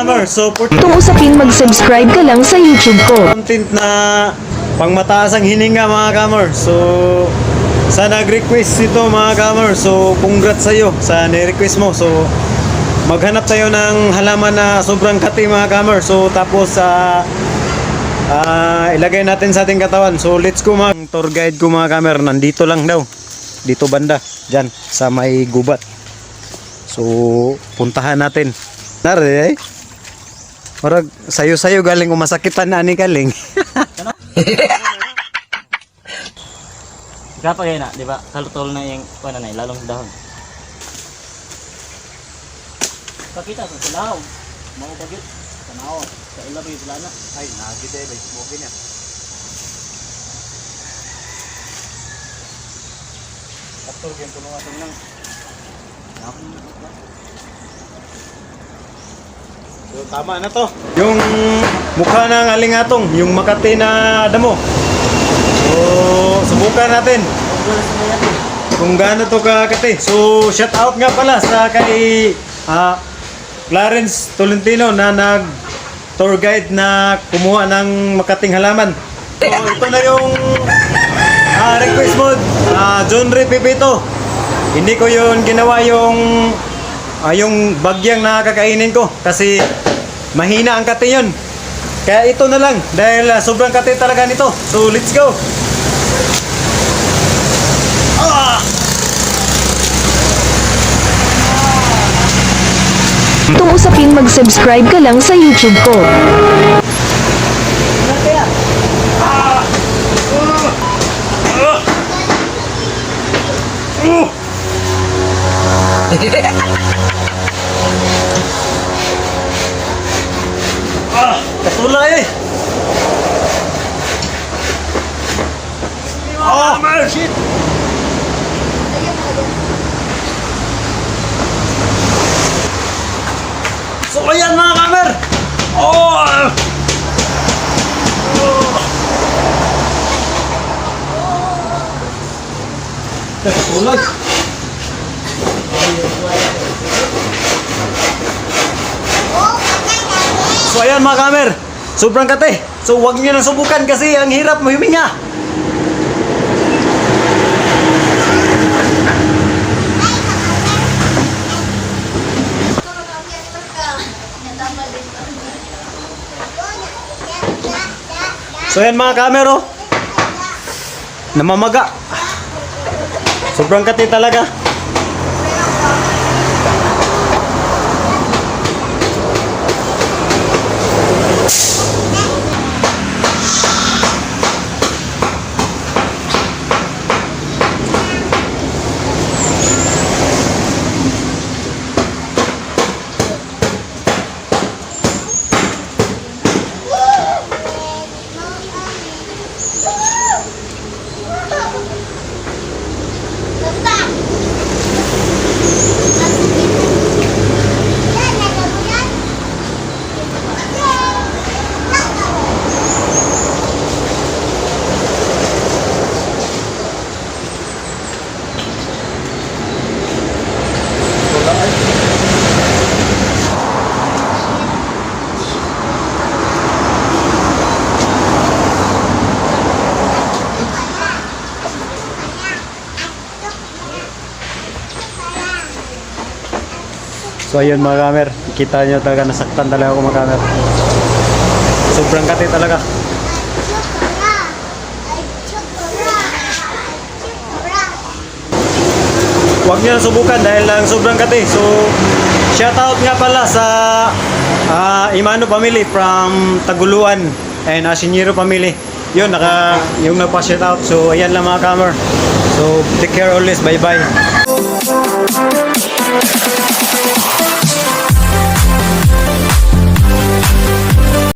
Kamer, so for Kung usapin mag-subscribe ka lang sa YouTube ko. content na pangmataas ang hininga mga kamer. So, sa nag-request ito mga kamer. So, congrats sa'yo sa ni-request mo. So, maghanap tayo ng halaman na sobrang kati mga kamer. So, tapos sa ilagay natin sa ating katawan. So, let's go mga tour guide ko mga kamer. Nandito lang daw. Dito banda. Diyan, sa may gubat. So, puntahan natin. Nari eh. Marag sayo-sayo galing umasakitan na ni galing. Gapa kayo na, di ba? Kalutol na yung, ano na, lalong dahon. Pakita sa silaw. Mau bagit. Tanaw. Sa ilabi, wala na. Ay, nagid eh, bay. Smoke niya. Kaptol puno atong nang. So, tama na to. Yung mukha ng alingatong, yung Makati na damo. So, subukan natin kung gaano to kakati. So, shout out nga pala sa kay ah, Clarence Tolentino na nag tour guide na kumuha ng Makating halaman. So, ito na yung ah, request mo, ah, John Ray Pipito. Hindi ko yun ginawa yung ah, yung bagyang nakakainin ko kasi mahina ang kati yun. Kaya ito na lang dahil ah, sobrang kati talaga nito. So let's go. Kung usapin mag-subscribe ka lang sa YouTube ko. Katulay eh. Oh, man, shit. So ayan mga kamer. Oh! Katulay. So ayan mga kamer, sobrang kate. So huwag niyo na subukan kasi ang hirap mahiminga. So ayan mga kamer oh. Namamaga. Sobrang kate talaga. So ayun mga kamer, kita nyo talaga nasaktan talaga ako mga kamer. Sobrang kati talaga. Huwag nyo subukan dahil lang sobrang kati. So, shout out nga pala sa ah, Imano family from Taguluan and Asinyero family. Yun, naka, yung nagpa-shout out. So, ayan lang mga kamer. So, take care always. Bye-bye. フフフフフ。